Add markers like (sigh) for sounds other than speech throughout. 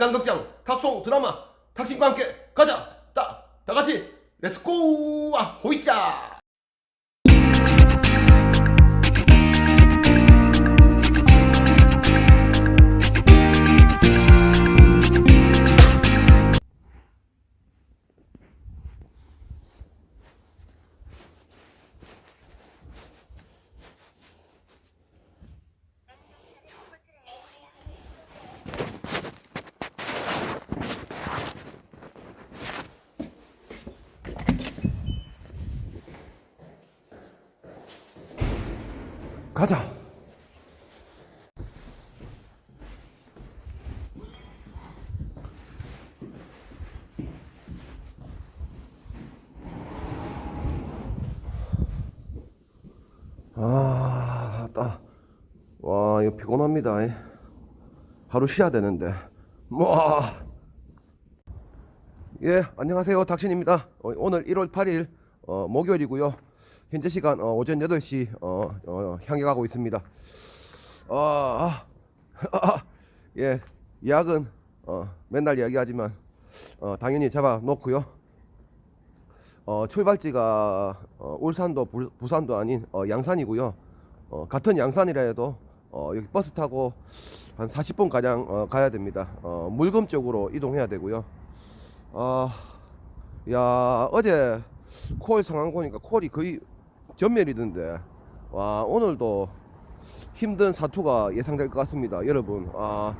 인간극장 탑송 드라마 탁신과 함께 가자! 다, 다 같이 렛츠고 아 호이자 가자 아, 따. 와, 이거 피곤합니다. 이. 하루 쉬어야 되는데. 뭐. 예, 안녕하세요. 닥신입니다. 어, 오늘 1월 8일 어, 목요일이고요. 현재 시간 어, 오전 8시 어, 어, 향해 가고 있습니다. 아, 아, 예, 예약은 어, 맨날 이야기하지만 어, 당연히 잡아 놓고요. 어, 출발지가 어, 울산도 부, 부산도 아닌 어, 양산이고요. 어, 같은 양산이라 해도 어, 여기 버스 타고 한 40분 가량 어, 가야 됩니다. 어, 물금 쪽으로 이동해야 되고요. 아, 야 어제 콜 상황 보니까 콜이 거의 전멸이던데. 와 오늘도 힘든 사투가 예상될 것 같습니다, 여러분. 아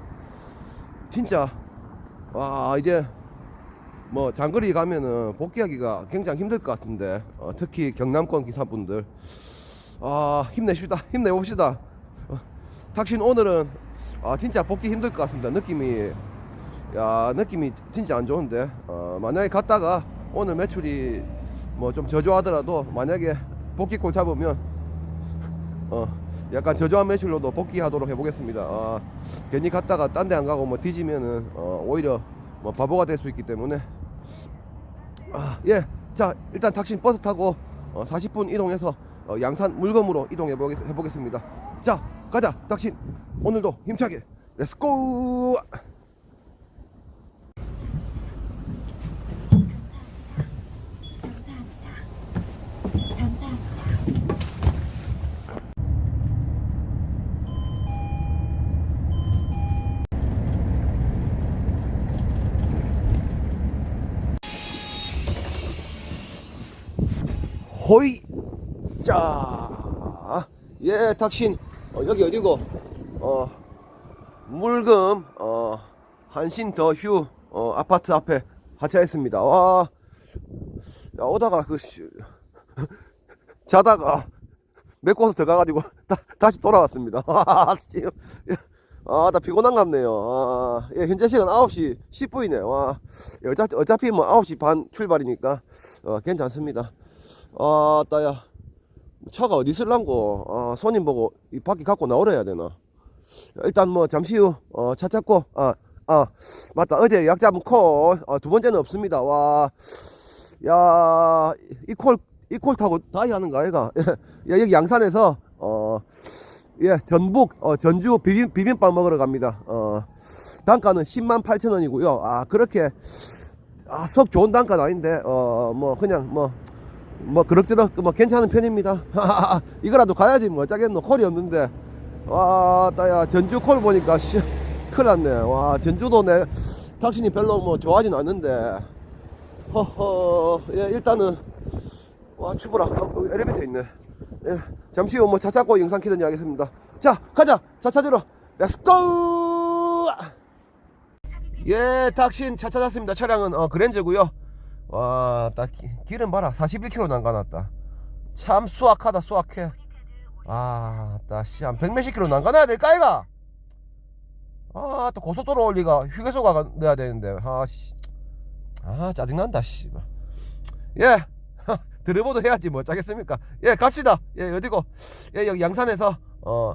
진짜. 와 이제 뭐 장거리 가면은 복귀하기가 굉장히 힘들 것 같은데 어, 특히 경남권 기사분들. 아 힘내십시다. 힘내봅시다. 어, 탁신 오늘은 아 진짜 복귀 힘들 것 같습니다. 느낌이 야 느낌이 진짜 안 좋은데. 어, 만약에 갔다가 오늘 매출이 뭐 좀 저조하더라도 만약에 복귀콜 잡으면 어 약간 저조한 매출로도 복귀하도록 해보겠습니다 아, 괜히 갔다가 딴 데 안 가고 뭐 뒤지면은 어, 오히려 뭐 바보가 될 수 있기 때문에 아, 예. 자, 일단 탁신 버스 타고 어, 40분 이동해서 어, 양산 물건으로 이동해 보겠, 해보겠습니다. 자, 가자. 탁신. 오늘도 힘차게. 렛츠고! 감사합니다. 감사합니다. 호이! 자, 예, 탁신. 어, 여기 어디고? 어, 물금, 어, 한신 더 휴, 어, 아파트 앞에 하차했습니다. 와, 야, 오다가 그, 씨, (laughs) 자다가 메꿔서 들어가가지고 (laughs) 다, 다시 돌아왔습니다. (laughs) 아, 씨. 아, 나 피곤한 갑네요. 아, 예, 현재 시간 9시 10분이네. 와, 예, 어차피, 어차피 뭐 9시 반 출발이니까, 어, 괜찮습니다. 아, 따야. 차가 어디 있을란고, 아, 손님 보고 이 밖에 갖고 나오래야 되나. 일단 뭐 잠시 후, 어, 차 찾고, 아, 아, 맞다. 어제 약 잡은 콜, 어, 두 번째는 없습니다. 와, 야, 이 콜, 이 콜 타고 다이 하는 거 아이가? (laughs) 야, 여기 양산에서, 어, 예, 전북, 어, 전주 비빔, 비빔밥 먹으러 갑니다. 어, 단가는 10만 8천 원이고요. 아, 그렇게, 아, 썩 좋은 단가는 아닌데, 어, 뭐, 그냥, 뭐, 뭐, 그럭저럭, 뭐, 괜찮은 편입니다. (laughs) 이거라도 가야지, 뭐, 어쩌겠노. 콜이 없는데. 와, 따야, 전주 콜 보니까, 씨, 큰일 났네. 와, 전주도 내, 탁신이 별로 뭐, 좋아하진 않는데. 허허, 예, 일단은, 와, 추브라. 어, 여기 엘리베이터 있네. 예, 잠시 후 뭐, 차 찾고 영상 키든지 하겠습니다. 자, 가자! 차 찾으러! 렛츠고! 예, 탁신 차 찾았습니다. 차량은, 어, 그랜저고요 와, 딱 기- 기름 봐라. 41km 난가났다. 참 수확하다, 수확해. 아, 따씨 한 100몇십 킬로 난가나야 될까 이가? 아, 또 고속도로 올리가 휴게소 가 내야 되는데. 아, 씨. 아, 짜증난다, 씨. 예. (laughs) 드리보도 해야지 뭐 짜겠습니까? 예, 갑시다. 예, 어디고? 예, 여기 양산에서 어,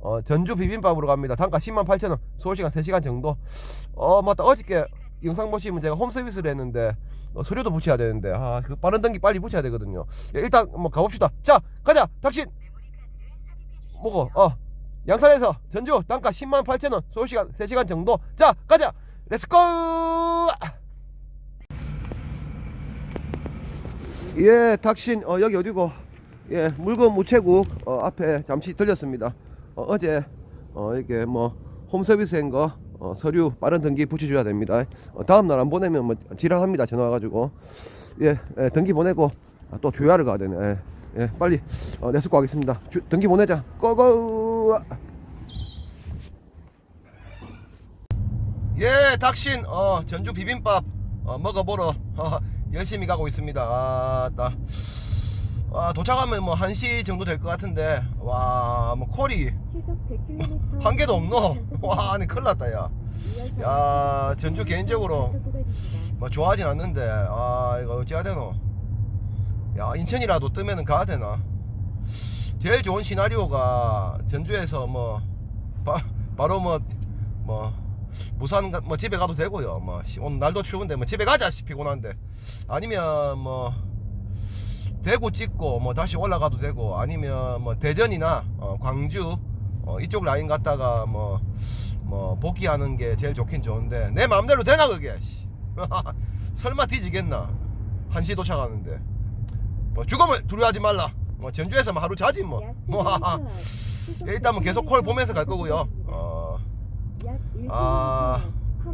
어, 전주 비빔밥으로 갑니다. 단가 10만 8천 원. 서울시간 3시간 정도. 어, 맞다. 어저께 영상 보시면 제가 홈 서비스를 했는데 어, 서류도 붙여야 되는데 아, 그 빠른 등기 빨리 붙여야 되거든요. 예, 일단 뭐 가봅시다. 자, 가자. 당신 뭐고? 어. 양산에서 전주 단가 10만 8천 원. 서울시간 3시간 정도. 자, 가자. 렛츠고! 예, 닥신 어, 여기 어디고? 예, 물건 우체국 어, 앞에 잠시 들렸습니다. 어, 제 어, 이게 뭐 홈서비스인 거 어, 서류 빠른 등기 붙여줘야 됩니다. 어, 다음 날 안 보내면 뭐 지랄합니다. 전화 와가지고 예, 예, 등기 보내고 아, 또 주야를 가야 되네. 예, 예, 빨리 어, 렛츠고 하겠습니다. 주, 등기 보내자. 고고! 예, 닥신 어, 전주 비빔밥 어, 먹어보러 어, 열심히 가고 있습니다. 아, 나 아, 도착하면 뭐 1시 정도 될 것 같은데 와, 뭐 콜이 시속 100km 한 개도 없노. 와, 아니 큰일 났다 야. 야, 전주 개인적으로 뭐 좋아하진 않는데 아, 이거 어찌해야 되노? 야, 인천이라도 뜨면은 가야 되나? 제일 좋은 시나리오가 전주에서 뭐 바, 바로 뭐뭐 부산 가- 뭐 집에 가도 되고요. 뭐 씨, 오늘 날도 추운데 뭐 집에 가자 씨 피곤한데 아니면 뭐 대구 찍고 뭐 다시 올라가도 되고 아니면 뭐 대전이나 어, 광주 어, 이쪽 라인 갔다가 뭐 뭐 복귀하는 게 제일 좋긴 좋은데 내 마음대로 되나 그게? 씨. (laughs) 설마 뒤지겠나? 한시 도착하는데. 뭐 죽음을 두려워하지 말라. 뭐 전주에서만 하루 자지 뭐, 뭐 (laughs) 일단 뭐 계속 콜 보면서 갈 거고요. 어, 아,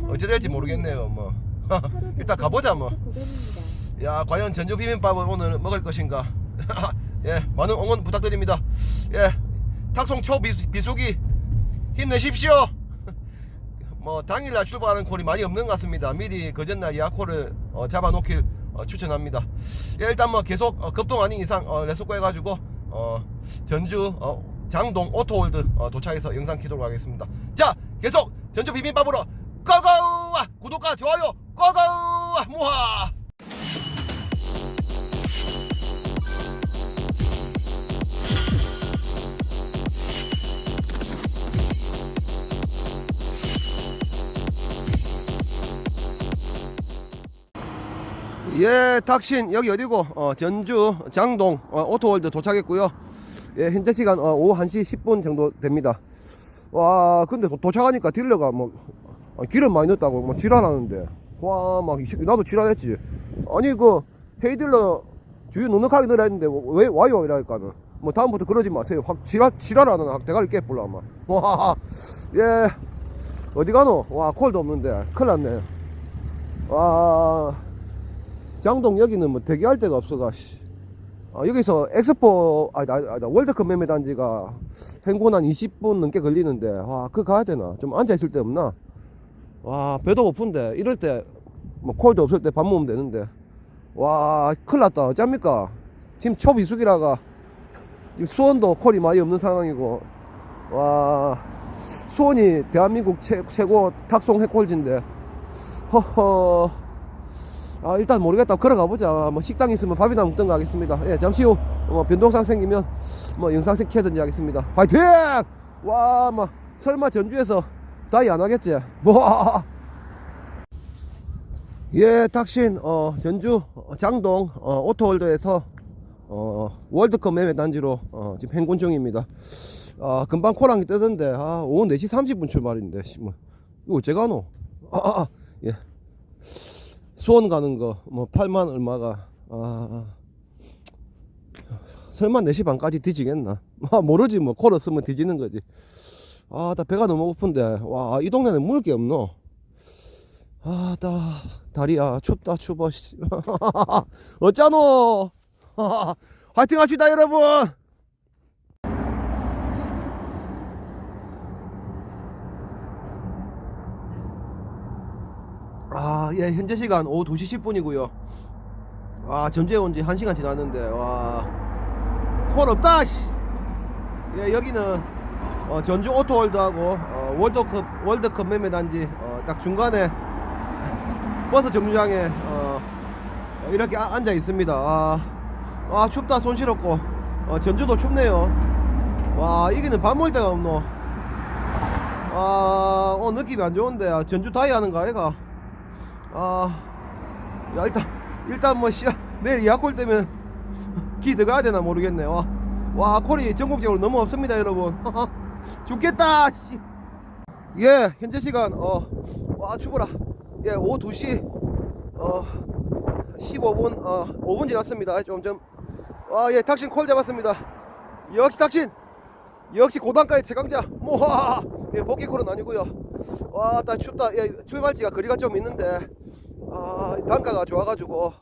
어찌 될지 모르겠네요 뭐. (laughs) 일단 가보자, 뭐. 야 과연 전주 비빔밥을 오늘 먹을 것인가? (laughs) 예 많은 응원 부탁드립니다. 예 탁송 초 비수, 비수기 힘내십시오. (laughs) 뭐 당일날 출발하는 콜이 많이 없는 것 같습니다. 미리 그 전날 예약 콜을 어, 잡아놓길 어, 추천합니다. 예 일단 뭐 계속 어, 급동 아닌 이상 어, 레소코 해가지고 어, 전주 어, 장동 오토홀드 어, 도착해서 영상 키도록 하겠습니다. 자 계속 전주 비빔밥으로 고고 구독과 좋아요 고고 무하 예, 닥신 여기 어디고? 어, 전주 장동 어, 오토월드 도착했고요. 예, 현재 시간 어, 오후 1시 10분 정도 됩니다. 와, 근데 도, 도착하니까 딜러가 뭐 아, 기름 많이 넣었다고 뭐 지랄하는데. 와, 막 이 새끼 나도 지랄했지. 아니 그 헤이딜러 주유 넉넉하게 넣으라 했는데 뭐, 왜 와요 이랄까는. 뭐 다음부터 그러지 마세요. 확 지랄 지랄하는 학 대가리 깨불라 아마. 와, 예, 어디 가노? 와, 콜도 없는데 큰일 났네. 와. 장동 여기는 뭐 대기할 데가 없어가 씨. 아, 여기서 엑스포 아니 아니 월드컵 매매 단지가 행군 한 20분 넘게 걸리는데 와 그거 가야 되나? 좀 앉아 있을 데 없나? 와 배도 고픈데 이럴 때 뭐 콜도 없을 때 밥 먹으면 되는데. 와 큰일 났다. 어쩝니까? 지금 초비수기라가 지금 수원도 콜이 많이 없는 상황이고. 와 수원이 대한민국 최, 최고 탁송 해콜지인데. 허허 아 일단 모르겠다. 걸어가 보자. 뭐 식당 있으면 밥이나 먹든가 하겠습니다. 예 잠시 후 뭐 변동상 생기면 뭐 영상 켜든지 하겠습니다. 파이팅! 와막 설마 전주에서 다이 안 하겠지? 뭐. 뭐예 탁신 어 전주 어, 장동 어, 오토월드에서 어 월드컵 매매 단지로 어, 지금 행군 중입니다. 아 금방 코랑이 뜨던데 아 오후 4시 30분 출발인데 씨, 뭐 이거 제가 하노? 아 아 아, 예. 수원 가는 거 뭐 8만 얼마가 아 설마 4시 반까지 뒤지겠나? (laughs) 아 모르지 뭐 쓰면 뒤지는 거지. 아 나 배가 너무 고픈데 와 이 동네는 먹을 게 없노? 아 나 다리야 춥다 추워 씨. (laughs) 어쩌노? (laughs) 화이팅 합시다 여러분 아, 예, 현재 시간 오후 2시 10분이고요. 와, 전주에 온지 1시간 지났는데, 와, 콜 없다, 씨. 예, 여기는, 어, 전주 오토월드하고, 어, 월드컵, 월드컵 매매단지, 어, 딱 중간에, (laughs) 버스 정류장에, 어, 이렇게 아- 앉아 있습니다. 아, 아, 춥다, 손 시렵고, 어, 전주도 춥네요. 와, 이기는 밥 먹을 데가 없노. 아, 어, 느낌이 안 좋은데, 아, 전주 다이 하는 거 아이가? 아, 야 일단 일단 뭐 씨야 내일 예약콜 때면 기 들어가야 되나 모르겠네. 와, 와 콜이 전국적으로 너무 없습니다, 여러분. (laughs) 죽겠다. 씨. 예, 현재 시간 어와 추워라. 예, 오후 2시 어 15분 어 5분 지났습니다. 좀좀 아, 예, 탁신 콜 잡았습니다. 역시 탁신 역시 고단가의 최강자. 모하. 예, 복귀콜은 아니고요. 와, 딱 춥다. 예, 출발지가 거리가 좀 있는데 아, 단가가 좋아가지고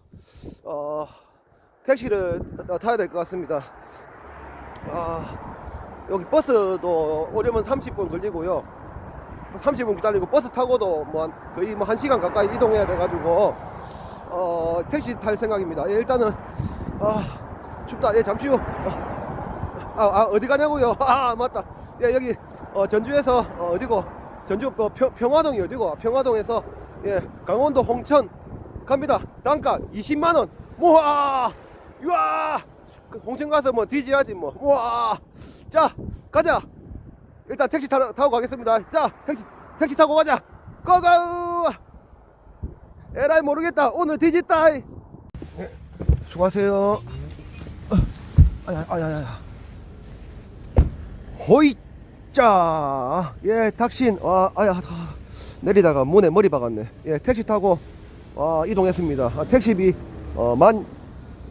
어 택시를 타- 타야 될 것 같습니다. 아, 여기 버스도 오려면 30분 걸리고요. 30분 기다리고 버스 타고도 뭐 한, 거의 뭐 1시간 가까이 이동해야 돼가지고 어, 택시 탈 생각입니다. 예, 일단은 아, 춥다. 예, 잠시 후. 아, 아, 어디 가냐고요? 아, 맞다. 예, 여기 어, 전주에서 어, 어디고? 전주 어, 평, 평화동이 어디고? 평화동에서 예, 강원도 홍천 갑니다. 단가 20만 원. 우와! 우와! 그 홍천 가서 뭐 뒤지야지 뭐. 우와! 자, 가자. 일단 택시 타, 타고 가겠습니다. 자, 택시 택시 타고 가자. 고고! 에라이 모르겠다. 오늘 뒤집다. 예, 수고하세요. 어, 아야, 아야, 아야. 호이 자. 예, 탁신. 아, 아야, 아, 내리다가 문에 머리 박았네. 예, 택시 타고 아, 이동했습니다. 아, 택시비 어, 만,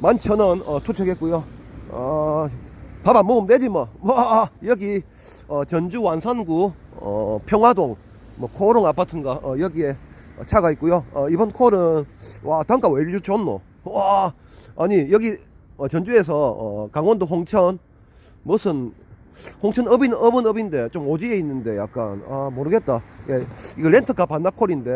만천 원 어, 투척했고요. 어, 밥 안 먹으면 되지 뭐. 와, 여기 어, 전주 완산구 어, 평화동 뭐 코롱 아파트인가 어, 여기에 어, 차가 있고요. 어, 이번 콜은 와 단가 왜 이리 좋노? 와 아니 여기 어, 전주에서 어, 강원도 홍천 무슨 홍천 업인 업은 업인데 좀 오지에 있는데 약간 아 모르겠다. 예, 이거 렌트카 반납콜인데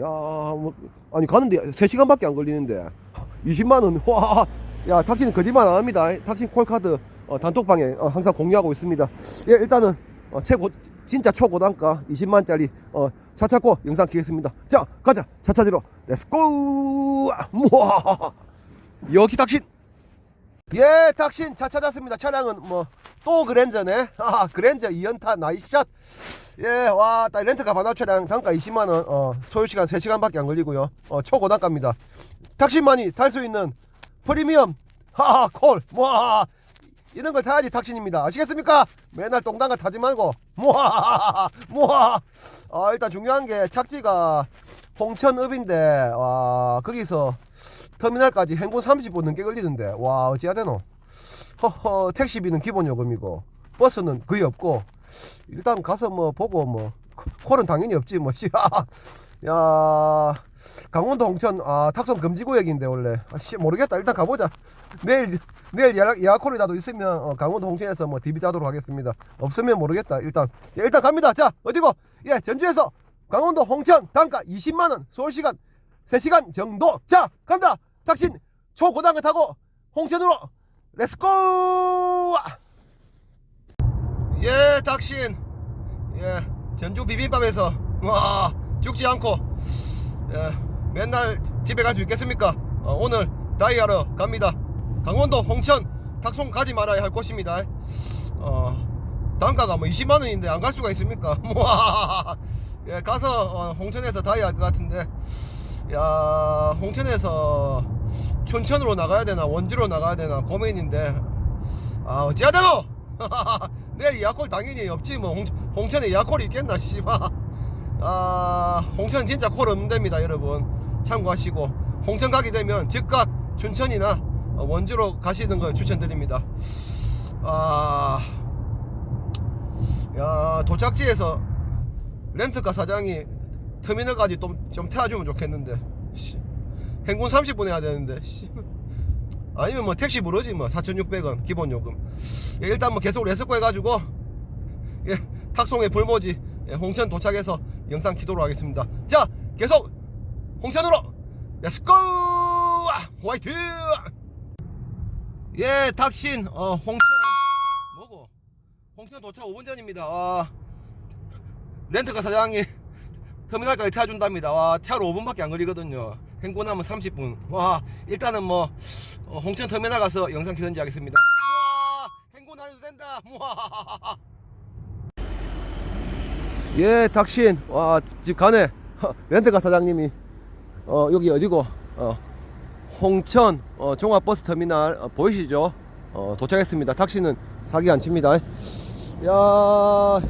야, 뭐, 아니 가는데 3 시간밖에 안 걸리는데 (laughs) 20만 원. 와. 야, 탁신 거짓말 안 합니다. 탁신 콜카드 어, 단톡방에 어, 항상 공유하고 있습니다. 예, 일단은 어, 최고 진짜 초고단가 20만짜리 어, 차 찾고 영상 키겠습니다. 자, 가자. 차 찾으러 렛츠고! 우와! 역시 탁신 예, 탁신 차 찾았습니다. 차량은 뭐 또 그랜저네. (laughs) 아, 그랜저 2연타 나이스샷. 예, 와, 딱 렌트카 반납 차량 단가 20만 원. 어, 소요 시간 3시간밖에 안 걸리고요. 어, 초고단가입니다. 탁신만이 탈 수 있는 프리미엄 하하 콜. 와. 이런 걸 타야지 탁신입니다. 아시겠습니까? 맨날 똥단가 타지 말고. 모아. 모아. (laughs) 아, 일단 중요한 게 착지가 홍천읍인데 와, 거기서 터미널까지 행군 30분 넘게 걸리는데 와 어찌해야 되노 허허 택시비는 기본 요금이고 버스는 거의 없고 일단 가서 뭐 보고 뭐 콜은 당연히 없지 뭐 씨. (laughs) 야 강원도 홍천 아 탁송 금지 구역인데 원래 아, 씨 모르겠다 일단 가보자 내일 내일 예약 예약 콜이라도 있으면 어, 강원도 홍천에서 뭐 DB 짜도록 하겠습니다. 없으면 모르겠다. 일단 예, 일단 갑니다. 자 어디고? 예 전주에서 강원도 홍천 단가 20만 원 서울시간 3시간 정도. 자 간다. 탁신 초고당을 타고 홍천으로 렛츠고 예 탁신. 예 전주 비빔밥에서. 와 죽지 않고. 예 맨날 집에 갈 수 있겠습니까? 어, 오늘 다이하러 갑니다 강원도 홍천 탁송 가지 말아야 할 곳입니다. 어 단가가 뭐 20만 원인데 안 갈 수가 있습니까? 와 (laughs) (laughs) 예, 가서 어, 홍천에서 다이 할것 같은데. 야 홍천에서 춘천으로 나가야 되나 원주로 나가야 되나 고민인데. 아 어찌하자노 (laughs) 내일 야콜 당연히 없지 뭐. 홍, 홍천에 야콜이 있겠나 씨발. 아 홍천 진짜 콜 없는 데입니다 여러분. 참고하시고. 홍천 가게 되면 즉각 춘천이나 어, 원주로 가시는 걸 추천드립니다. 아 야 도착지에서 렌트카 사장이 터미널까지 좀, 좀 태워주면 좋겠는데 씨. 행군 30분 해야 되는데 씨. 아니면 뭐 택시 부르지 뭐 4,600원 기본 요금. 예, 일단 뭐 계속 레스코 해가지고 예, 탁송의 불모지 예, 홍천 도착해서 영상 키도록 하겠습니다. 자 계속 홍천으로! 렛츠고 화이팅 예 탁신 어 홍천 뭐고 홍천 도착 5분 전입니다 와 렌트카 사장이 터미널까지 태워준답니다. 와, 차로 5분밖에 안 걸리거든요. 행군하면 30분. 와, 일단은 뭐, 어, 홍천 터미널 가서 영상 켜든지 하겠습니다. 와, 행군 안 해도 된다. 와. 예, 닥신. 와, 집 가네. 렌트카 사장님이, 어, 여기 어디고, 어, 홍천, 어, 종합버스 터미널, 어, 보이시죠? 어, 도착했습니다. 닥신은 사기 안 칩니다. 야, 요-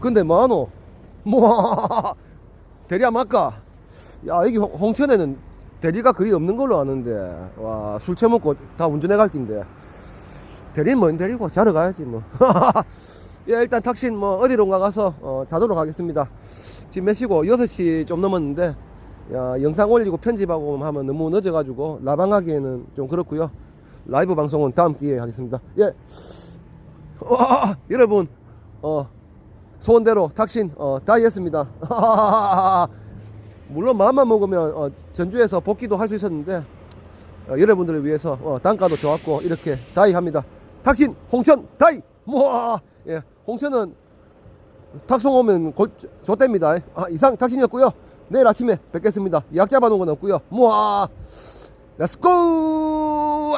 근데 뭐하노? 뭐 대리 한번 할까? 야 여기 홍- 홍천에는 대리가 거의 없는 걸로 아는데 와 술 처먹고 다 운전해 갈 텐데 대리는 뭔 대리고 자러 가야지 뭐. (laughs) 예 일단 탁신 뭐 어디론가 가서 어, 자도록 하겠습니다. 지금 몇 시고 6시 좀 넘었는데 야, 영상 올리고 편집하고 하면 너무 늦어가지고 라방하기에는 좀 그렇고요. 라이브 방송은 다음 기회에 하겠습니다. 예. 와, 여러분 어 소원대로 탁신 어, 다이 했습니다. (laughs) 물론 마음만 먹으면 어, 전주에서 복귀도 할 수 있었는데 어, 여러분들을 위해서 어, 단가도 좋았고 이렇게 다이 합니다. 탁신 홍천 다이 모아 예 홍천은 탁송 오면 골 좋답니다. 아, 이상 탁신이었고요. 내일 아침에 뵙겠습니다. 잡아놓은 건 없고요. 모아 렛츠고